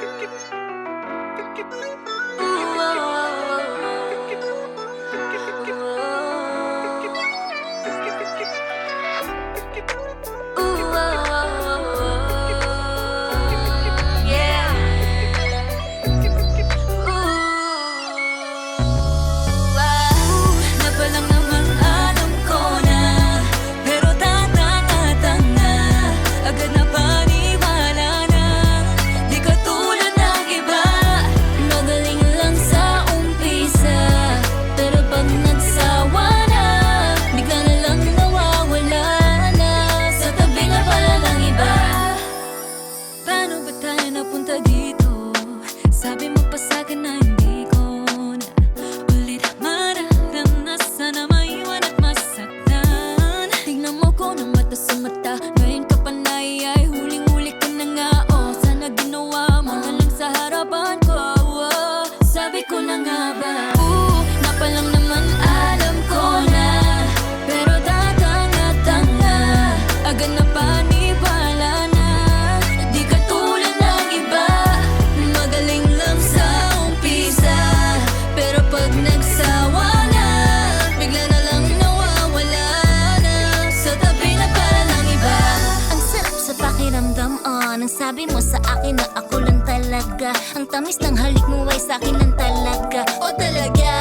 Thank you. Sabi mo pa sa'kin na Anong sabi mo sa akin na ako lang talaga Ang tamis ng halik mo ay sa akin lang talaga O talaga?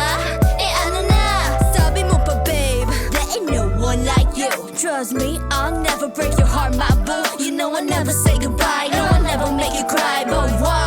Eh ano na? Sabi mo pa babe There ain't no one like you Trust me, I'll never break your heart my boo You know I'll never say goodbye No, I'll never make you cry But why?